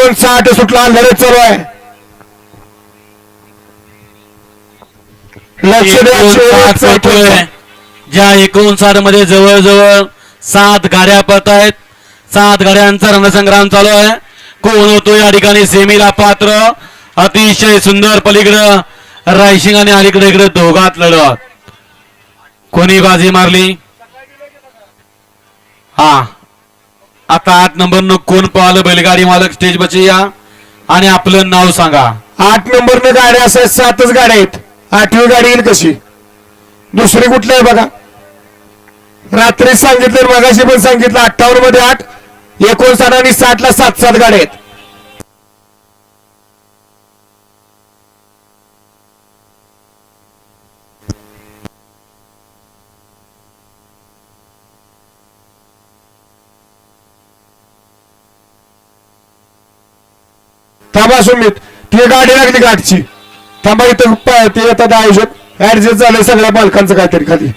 एकोणसाठ सुटला लढत चालू आहे. लक्ष द्या. ज्या एकोणसाठमध्ये जवळजवळ सात गाड्या पळत आहेत सात गाड्यांचा रणसंग्राम चालू आहे. कोण होतो या ठिकाणी? सेमीला पात्र अतिशय सुंदर पलीकडं रायशिंग आणि अलीकडे इकडे दोघात लढत. कोणी बाजी मारली? हा. आता आठ नंबर न कोण पाहिलं बैलगाडी मालक? स्टेज बची या. आणि आपलं नाव सांगा. आठ नंबर न गाड्या असं सातच गाड्या आहेत. आठवी गाडी येईल कशी? दुसरी कुठली आहे बघा. रात्री सांगितलं मगाशी पण सांगितलं अठ्ठावन्नमध्ये आठ एकोणसाठ आणि साठ ला सात सात गाड्या आहेत. थांबा सुमित ती गाडी लागली गाठची. थांबा इथं ते येतात आयोजक ऍडजस्ट झालं सगळ्या बालकांचं काहीतरी खाली.